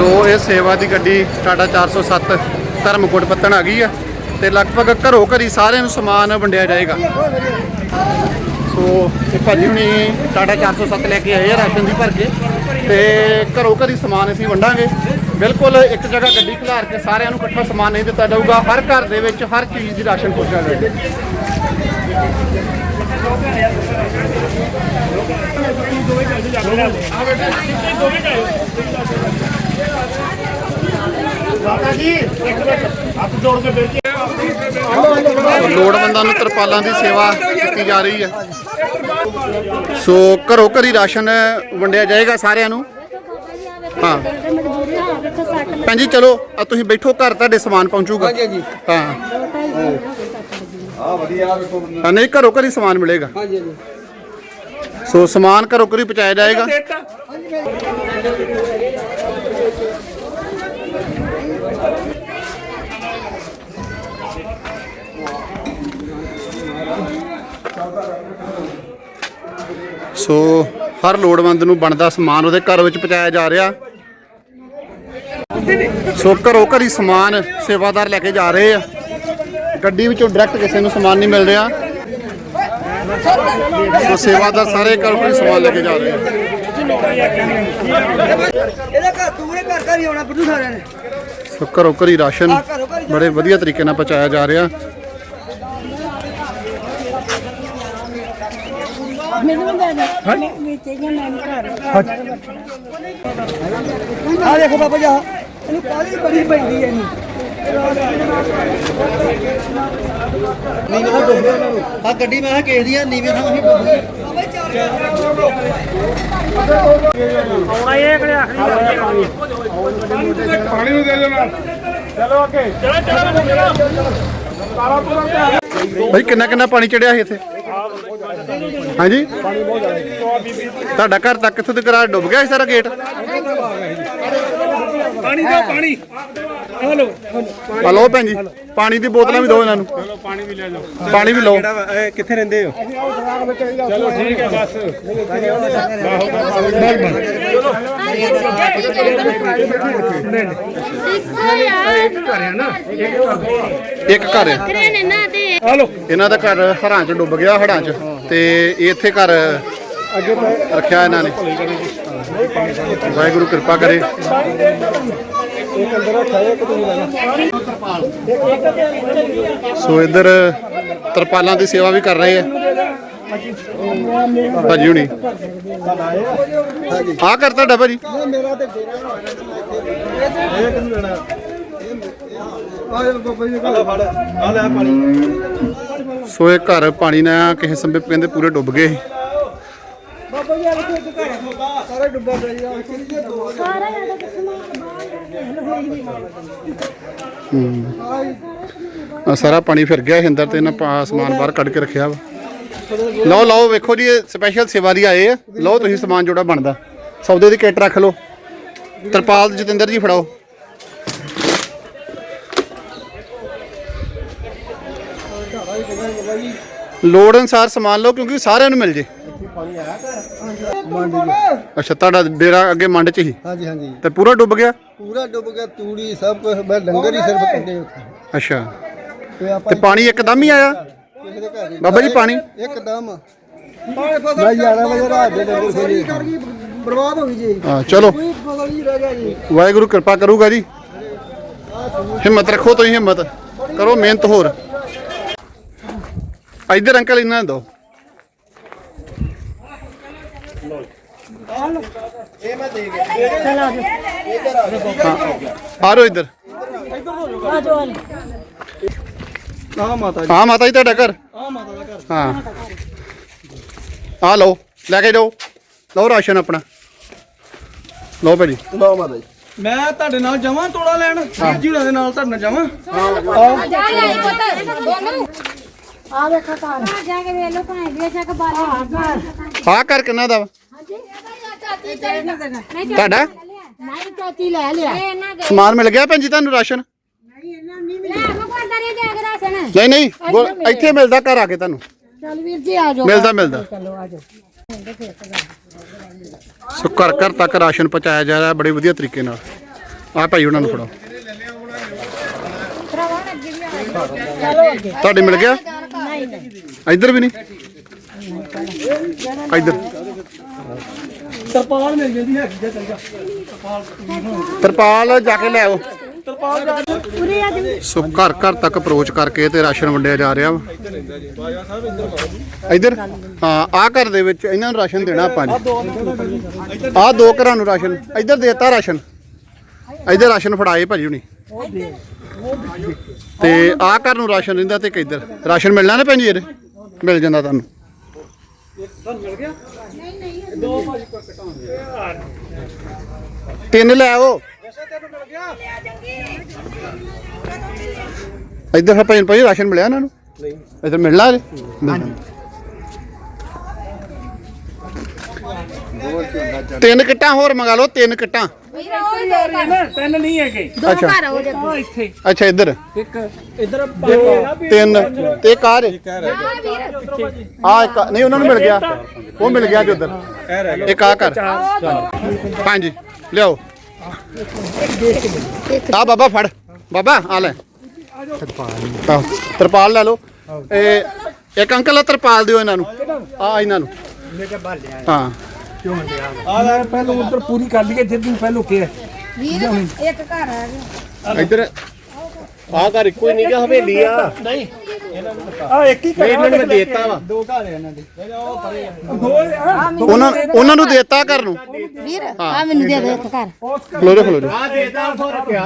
ਸੋ ਇਹ ਸੇਵਾ ਦੀ ਗੱਡੀ ਟਾਟਾ 407 ਧਰਮਕੋਟ ਪੱਤਣ ਆ ਗਈ ਆ ਤੇ ਲਗਭਗ ਘਰੋ ਘਰੀ ਸਾਰਿਆਂ ਨੂੰ ਸਮਾਨ ਵੰਡਿਆ ਜਾਏਗਾ। ਸੋ ਇਹ ਭਾਜੀ ਹੁਣੀ ਟਾਟਾ 407 ਲੈ ਕੇ ਆਏ ਆ, ਰਾਸ਼ਨ ਦੀ ਭਰ ਕੇ ਤੇ ਘਰੋ ਘਰੀ ਸਮਾਨ ਅਸੀਂ ਵੰਡਾਂਗੇ। ਬਿਲਕੁਲ ਇੱਕ ਜਗ੍ਹਾ ਗੱਡੀ ਖਿਲਾਰ ਕੇ ਸਾਰਿਆਂ ਨੂੰ ਇਕੱਠਾ ਸਮਾਨ ਨਹੀਂ ਦਿੱਤਾ ਜਾਊਗਾ। ਹਰ ਘਰ ਦੇ ਵਿੱਚ ਹਰ ਚੀਜ਼ ਦੀ ਰਾਸ਼ਨ ਪਹੁੰਚਿਆ ਜਾਏਗਾ ਲੋੜਵੰਦਾਂ ਨੂੰ ਤਰਪਾਲਾਂ ਦੀ ਸੇਵਾ ਕੀਤੀ ਜਾ ਰਹੀ ਹੈ। ਸੋ ਘਰੋ ਘਰੀ ਰਾਸ਼ਨ ਵੰਡਿਆ ਜਾਏਗਾ ਸਾਰਿਆਂ ਨੂੰ? ਹਾਂ। ਭੈਣ ਜੀ ਚਲੋ ਆ ਤੁਸੀਂ ਬੈਠੋ ਘਰ ਤੁਹਾਡੇ ਸਮਾਨ ਪਹੁੰਚੂਗਾ। ਹਾਂ। ਹਾਂ ਨਹੀਂ ਘਰੋ ਘਰੀ ਸਮਾਨ ਮਿਲੇਗਾ। ਹਾਂਜੀ ਹਾਂਜੀ। ਸੋ ਸਮਾਨ ਘਰੋ ਘਰੀ ਪਹੁੰਚਾਇਆ ਜਾਏਗਾ। ਸੋ ਹਰ ਲੋੜਵੰਦ ਨੂੰ ਬਣਦਾ ਸਮਾਨ ਉਹਦੇ ਘਰ ਵਿੱਚ ਪਹੁੰਚਾਇਆ ਜਾ ਰਿਹਾ। ਸੋ ਘਰੋਂ ਘਰੀ ਸਮਾਨ ਸੇਵਾਦਾਰ ਲੈ ਕੇ ਜਾ ਰਹੇ ਆ। ਗੱਡੀ ਵਿੱਚੋਂ ਡਾਇਰੈਕਟ ਕਿਸੇ ਨੂੰ ਸਮਾਨ ਨਹੀਂ ਮਿਲ ਰਿਹਾ। ਸੋ ਸੇਵਾਦਾਰ ਸਾਰੇ ਘਰੋਂ ਘਰੀ ਸਮਾਨ ਲੈ ਕੇ ਜਾ ਰਹੇ ਆ। ਇਹਦਾ ਘਰ ਤੂਰੇ ਘਰ ਘਰ ਹੀ ਆਉਣਾ, ਬੁੱਢੂ ਸਾਰਿਆਂ ਨੇ। ਸੋ ਘਰੋ ਘਰੀ ਰਾਸ਼ਨ ਬੜੇ ਵਧੀਆ ਤਰੀਕੇ ਨਾਲ ਪਹੁੰਚਾਇਆ ਜਾ ਰਿਹਾ। ਆ ਦੇਖੋ ਬਾਬਾ ਜੀ ਇਹਨੂੰ ਕਾਲੀ ਬੜੀ ਪੈਂਦੀ ਹੈ ਇਹਨੂੰ। ਨੀਵੇਂ ਨਾਲ ਡੁੱਬਦੇ ਉਹਨਾਂ ਨੂੰ। ਆ ਗੱਡੀ ਮੈਂ ਕਿਹਾ ਕਿਸੇ ਦੀ ਆ ਨੀਵੇਂ ਨਾਲ ਅਸੀਂ ਡੁੱਬਦੇ ਭਾਈ ਕਿੰਨਾ ਕਿੰਨਾ ਪਾਣੀ ਚੜਿਆ ਸੀ ਇੱਥੇ? ਹਾਂਜੀ? ਤੁਹਾਡਾ ਘਰ ਤੱਕ ਕਿੱਥੋਂ ਤੱਕ ਰਾਹ ਡੁੱਬ ਗਿਆ ਸਾਰਾ ਗੇਟ ਪਾਣੀ ਦਾ ਪਾਣੀ। ਹਲੋ ਆ ਲਓ ਭੈਣ ਜੀ ਪਾਣੀ ਦੀ ਬੋਤਲਾਂ ਵੀ ਦਿਓ ਇਹਨਾਂ ਨੂੰ। ਚਲੋ ਪਾਣੀ ਵੀ ਲੈ ਜਾਓ। ਪਾਣੀ ਵੀ ਲਓ। ਕਿੱਥੇ ਰਹਿੰਦੇ ਹੋ? ਚਲੋ ਠੀਕ ਹੈ ਬਸ। ਇੱਕ ਘਰ ਹੈ। ਹਲੋ। ਇਹਨਾਂ ਦਾ ਘਰ ਹੜ੍ਹਾਂ 'ਚ ਡੁੱਬ ਗਿਆ ਹੜ੍ਹਾਂ 'ਚ। ਤੇ ਇੱਥੇ ਘਰ ਰੱਖਿਆ ਇਹਨਾਂ ਨੇ। ਵਾਹਿਗੁਰੂ ਕਿਰਪਾ ਕਰੇ। ਸੋ ਇੱਧਰ ਤਰਪਾਲਾਂ ਦੀ ਸੇਵਾ ਵੀ ਕਰ ਰਹੇ ਆ। ਭਾਜੀ ਹੁਣੀ। ਆ ਕਰ ਤੁਹਾਡਾ ਭਾਜੀ? ਮੇਰਾ ਤੇ ਇਹ ਕਿੰਨੂੰ ਲੈਣਾ ਆ ਜਾ ਬਾਬਾ ਜੀ ਆ ਫੜ ਆ ਲੈ ਪਾਣੀ ਸੋ ਇਹ ਘਰ ਪਾਣੀ ਨਾਲ ਕਿਸੇ ਸੰਬੇ ਕਹਿੰਦੇ ਪੂਰੇ ਡੁੱਬ ਗਏ ਬਾਬਾ ਜੀ ਆ ਦੇਖੋ ਇੱਕ ਘਰ ਸਾਰਾ ਡੁੱਬਾ ਪਿਆ ਜੀ ਆਹ ਕਿੰਨੀ ਦੇ ਦੋ ਆ ਸਾਰਾ ਪਾਣੀ ਫਿਰ ਗਿਆ ਅੰਦਰ ਤੇ ਇਹਨਾਂ ਸਮਾਨ ਬਾਹਰ ਕੱਢ ਕੇ ਰੱਖਿਆ ਵਾ। ਲਓ ਲਓ ਵੇਖੋ ਜੀ ਇਹ ਸਪੈਸ਼ਲ ਸੇਵਾ ਦੀ ਆਏ ਆ। ਲਓ ਤੁਸੀਂ ਸਮਾਨ ਜੋੜਾ ਬਣਦਾ। ਸੌਦੇ ਦੀ ਕਿੱਟ ਰੱਖ ਲਓ। ਤਰਪਾਲ ਜਤਿੰਦਰ ਜੀ ਫੜਾਓ। ਲੋੜ ਅਨਸਾਰ ਸਮਾਨ ਲਓ ਕਿਉਂਕਿ ਸਾਰਿਆਂ ਨੂੰ ਮਿਲ ਜੇ। ਅੱਛਾ ਤੁਹਾਡਾ ਡੇਰਾ ਅੱਗੇ ਮੰਡ ਚ ਹੀ? ਹਾਂਜੀ ਹਾਂਜੀ। ਤੇ ਪੂਰਾ ਡੁੱਬ ਗਿਆ? ਪੂਰਾ ਡੁੱਬ ਗਿਆ ਤੂੜੀ ਸਭ ਕੁਝ ਮੈਂ ਲੰਗਰ ਹੀ ਸਿਰਫ ਕੱਢੇ ਉੱਥੇ। ਅੱਛਾ। ਤੇ ਪਾਣੀ ਇੱਕਦਮ ਹੀ ਆਇਆ? ਦੇ ਘਰ ਬਾਬਾ ਜੀ ਪਾਣੀ? ਇੱਕਦਮ ਪਾਣੀ ਫਸਲ ਮੈਂ 11 ਵਜੇ ਰਾਤ ਦੇ ਲੰਗਰ ਸਾਰੀ ਕਰ ਗਈ ਬਰਬਾਦ ਹੋ ਗਈ ਜੀ। ਹਾਂ ਚਲੋ। ਕੋਈ ਫਸਲ ਹੀ ਰਹਿ ਗਿਆ ਜੀ। ਵਾਹਿਗੁਰੂ ਕਿਰਪਾ ਕਰੂਗਾ ਜੀ। ਹਿੰਮਤ ਰੱਖੋ ਤੁਸੀਂ ਹਿੰਮਤ। ਕਰੋ ਮਿਹਨਤ ਹੋਰ। ਇੱਧਰ ਅੰਕਲ ਇਹਨਾਂ ਨੂੰ ਦਿਓ ਆ ਰੋ ਇੱਧਰ। ਆ ਮਾਤਾ ਹਾਂ ਮਾਤਾ ਜੀ ਤੁਹਾਡਾ ਆ ਮਾਤਾ ਦਾ ਘਰ। ਹਾਂ। ਆ ਲਓ ਲੈ ਕੇ ਜਾਓ। ਲਓ ਰਾਸ਼ਨ ਆਪਣਾ। ਲਓ ਭਾਜੀ। ਲਓ ਮਾਤਾ ਜੀ। ਮੈਂ ਤੁਹਾਡੇ ਨਾਲ ਜਾਵਾਂ ਤੋੜਾ ਲੈਣ? ਵੀਰ ਜੀ ਹੁਣਾਂ ਦੇ ਨਾਲ ਤੁਹਾਡੇ ਨਾਲ ਜਾਵਾਂ? ਆ ਵੇਖੋ ਘਰ। ਜਾ ਕੇ ਵੇਖ ਲੋ ਭਾਵੇਂ ਦੇ ਚੱਕ ਬਾਲੇ ਆ ਘਰ। ਕਿੰਨਾ ਦਾ ਵਾ? ਨਹੀਂ ਤੁਹਾਡਾ? ਨਹੀਂ ਚਾਚੀ ਲੈ ਲਿਆ। ਇਹ ਨਾ ਗਏ ਸਮਾਨ ਮਿਲ ਗਿਆ ਭੈਣ ਜੀ ਤੁਹਾਨੂੰ ਰਾਸ਼ਨ? ਲੈ ਜਾ ਕੇ ਰਾਸ਼ਨ। ਨਹੀਂ ਨਹੀਂ ਗੋ- ਇੱਥੇ ਮਿਲਦਾ ਘਰ ਆ ਕੇ ਤੁਹਾਨੂੰ। ਚਲ ਵੀਰ ਜੀ ਆ ਜਾਓ। ਮਿਲਦਾ ਮਿਲਦਾ। ਚਲੋ ਆ ਜਾਓ। ਸੋ ਘਰ ਘਰ ਤੱਕ ਰਾਸ਼ਨ ਪਹੁੰਚਾਇਆ ਜਾ ਰਿਹਾ ਬੜੇ ਵਧੀਆ ਤਰੀਕੇ ਨਾਲ। ਆ ਭਾਈ ਉਹਨਾਂ ਨੂੰ ਫੜੋ। ਚਲੋ ਅੱਗੇ। ਤੁਹਾਡੇ ਮਿਲ ਗਿਆ? ਇੱਧਰ ਵੀ ਨਹੀਂ? ਇੱਧਰ। ਤਰਪਾਲ ਮਿਲ ਜਾਂਦੀ ਹੈ ਜੇ ਚੱਲ ਜਾ। ਤਰਪਾਲ ਜਾ ਕੇ ਲੈ ਆਓ। ਸੋ ਘਰ ਘਰ ਤੱਕ ਅਪਰੋਚ ਕਰਕੇ ਤੇ ਰਾਸ਼ਨ ਵੰਡਿਆ ਜਾ ਰਿਹਾ ਵਾ। ਇੱਧਰ? ਹਾਂ ਆ ਘਰ ਦੇ ਵਿੱਚ ਇਹਨਾਂ ਨੂੰ ਰਾਸ਼ਨ ਦੇਣਾ ਆਪਾਂ ਨੇ ਆ ਦੋ ਘਰਾਂ ਨੂੰ ਰਾਸ਼ਨ। ਇੱਧਰ ਦੇਤਾ ਰਾਸ਼ਨ। ਇੱਧਰ ਰਾਸ਼ਨ ਫੜਾਏ ਭਾਜੀ ਹੁਣੀ। ਤੇ ਆ ਘਰ ਨੂੰ ਰਾਸ਼ਨ ਰਹਿੰਦਾ ਤੇ ਕਿ ਇੱਧਰ। ਰਾਸ਼ਨ ਮਿਲਣਾ ਨਾ ਭੈਣ ਜੀ ਇਹਦੇ? ਮਿਲ ਜਾਂਦਾ ਤੁਹਾਨੂੰ। ਤਿੰਨ ਲੈ ਆਓ। ਇੱਧਰ ਫਿਰ ਭਾਈ ਭਾਈ ਰਾਸ਼ਨ ਮਿਲਿਆ ਇਹਨਾਂ ਨੂੰ? ਨਹੀਂ। ਇੱਧਰ ਮਿਲਣਾ ਜੇ। ਤਿੰਨ ਕਿੱਟਾਂ ਹੋਰ ਮੰਗਾ ਲਓ ਤਿੰਨ ਕਿੱਟਾਂ। ਨਾ ਤਿੰਨ ਨਹੀਂ ਹੈਗੇ। ਅੱਛਾ। ਆ ਇੱਥੇ। ਅੱਛਾ ਇੱਧਰ। ਇੱਕ ਇਧਰ ਤਿੰਨ ਤੇ ਇੱਕ ਆ ਰੇ ਆ ਇੱਕ ਨਹੀਂ ਉਹਨਾਂ ਨੂੰ ਮਿਲ ਗਿਆ। ਉਹ ਮਿਲ ਗਿਆ ਜੀ ਉਧਰ। ਇੱਕ ਆ ਕਰ ਹਾਂਜੀ ਲਿਆਓ। ਆ ਬਾਬਾ ਫੜ। ਬਾਬਾ ਆ ਲੈ। ਆਹੋ, ਤਰਪਾਲ ਲੈ ਲਓ। ਇਹ ਇੱਕ ਅੰਕਲ ਆ ਤਰਪਾਲ ਦਿਓ ਇਹਨਾਂ ਨੂੰ। ਆ ਇਹਨਾਂ ਨੂੰ। ਹਾਂ। ਆ ਲੈ ਪਹਿਲਾਂ ਉਧਰ ਪੂਰੀ ਕਰ ਲਈਏ ਜਿੱਦੂ ਪਹਿਲੋਂ ਕਿਹਾ ਵੀਰ ਇੱਕ ਘਰ ਆ ਗਿਆ। ਇੱਧਰ ਆ ਘਰ ਇੱਕੋ ਹੀ ਨਹੀਂ ਕਿ ਹਵੇਲੀ ਆ। ਆ ਇੱਕ ਹੀ ਇਹਨਾਂ ਨੂੰ ਦੇਤਾ ਵਾ। ਦੋ ਘਰ ਆ ਇਹਨਾਂ ਦੇ। ਉਹਨਾਂ ਉਹਨਾਂ ਨੂੰ ਦੇਤਾ ਘਰ ਨੂੰ। ਵੀਰ ਆ ਮੈਨੂੰ ਦੇ ਦੇ ਇੱਕ ਘਰ। ਖਲੋ ਜਾ ਖਲੋ ਜਾ। ਆ ਦੇਤਾ ਫੋਰ ਪਿਆ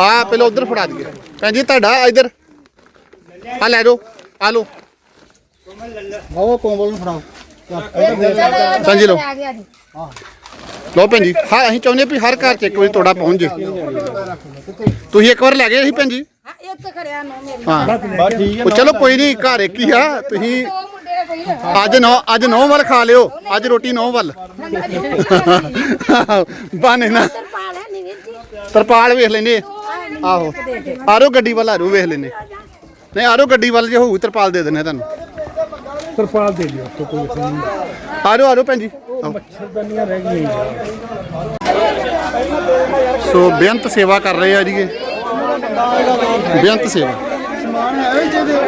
ਆ ਪਹਿਲਾਂ ਉਧਰ ਫੜਾ ਦਈਏ। ਭੈਣ ਜੀ ਤੁਹਾਡਾ ਇੱਧਰ। ਆ ਲੈ ਜਾਓ। ਆ ਲਓ। ਉਹ ਕੋਮਲ ਨੂੰ ਫੜਾਓ। ਹਾਂਜੀ ਲਓ। ਆ ਗਿਆ ਜੀ ਲਓ ਭੈਣ ਜੀ ਹਾਂ ਅਸੀਂ ਚਾਹੁੰਦੇ ਵੀ ਹਰ ਘਰ 'ਚ ਇੱਕ ਵਾਰੀ ਤੁਹਾਡਾ ਪਹੁੰਚ ਜੇ। ਤੁਸੀਂ ਇੱਕ ਵਾਰ ਲੈ ਗਏ ਸੀ ਭੈਣ ਜੀ? ਹਾਂ ਇੱਕ ਖੜਿਆ ਨੋ ਮੇਰੀ ਹਾਂ। ਬਸ ਠੀਕ ਉਹ ਚਲੋ ਕੋਈ ਨਹੀਂ ਘਰ ਇੱਕ ਹੀ ਆ ਤੁਸੀਂ ਦੋ ਮੁੰਡੇ ਕੋਈ ਅੱਜ ਨੌ ਅੱਜ ਨੌ ਵੱਲ ਖਾ ਲਿਓ ਅੱਜ ਰੋਟੀ ਨੌ ਵੱਲ। ਬਾਨੇ ਨਾ ਤਰਪਾਲ ਹੈ ਨਹੀਂ ਵੀਰ ਜੀ। ਤਰਪਾਲ ਵੇਖ ਲੈਨੇ ਆਹੋ। ਆਰੋ ਗੱਡੀ ਵੱਲ ਆਰੋ ਵੇਖ ਲੈਨੇ ਨਹੀਂ ਆਰੋ ਗੱਡੀ ਵੱਲ ਜੇ ਹੋਊ ਤਰਪਾਲ ਦੇ ਦਿੰਨੇ ਤੁਹਾਨੂੰ। ਤਰਪਾਲ ਦੇ ਦਿਓ ਤੋ ਕੋਈ ਨਹੀਂ। ਆਰੋ ਆਰੋ ਭੈਣ ਜੀ। ਆਓ। ਮੱਛਰਦਾਨੀਆਂ ਰਹਿ ਗਈਆਂ ਸੋ ਬੇਅੰਤ ਸੇਵਾ ਕਰ ਰਹੇ ਆ ਜੀ ਇਹ। ਬੇਅੰਤ ਸੇਵਾ। ਸਮਾਨ ਹੈ ਜਿਹਦੇ